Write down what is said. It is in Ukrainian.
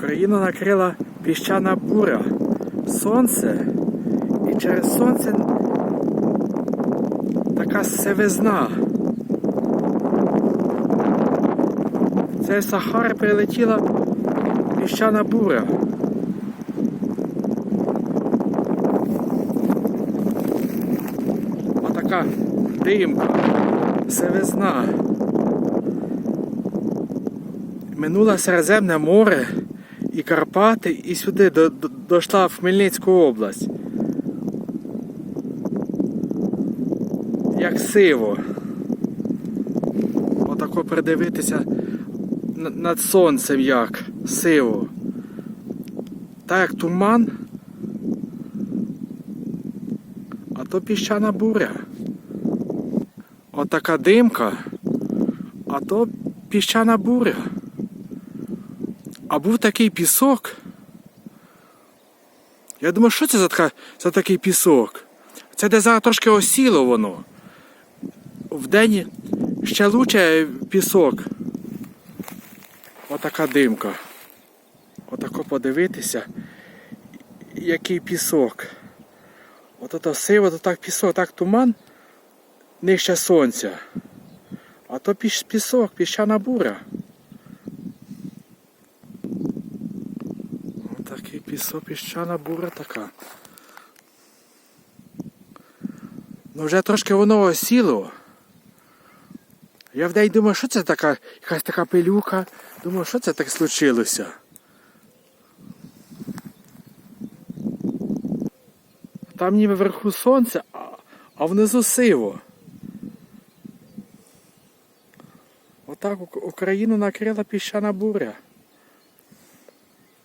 Україну накрила піщана буря. Сонце. І через сонце така севизна. Це з Сахари прилетіла піщана буря. Отака димка, севизна. Минуло Середземне море і Карпати, і сюди до, до, дійшла в Хмельницьку область. Як сиво. Отако придивитися над сонцем як сиво. Так як туман, а то піщана буря. Отака димка, а то піщана буря. А був такий пісок. Я думаю, що це за, така, за такий пісок? Це де зараз трошки осіло воно. Вдень ще лучше пісок. Отака димка. Отако подивитися, який пісок. От ото сиво, то так пісок, так туман нижче сонця. А то піш- пісок, піщана буря. Такий пісок, піщана буря така. Ну вже трошки воно осіло. Я вдень думаю, що це така, якась така пилюка. Думаю, що це так случилося. Там ніби вверху сонце, а, а внизу сиво. Отак Україну накрила піщана буря.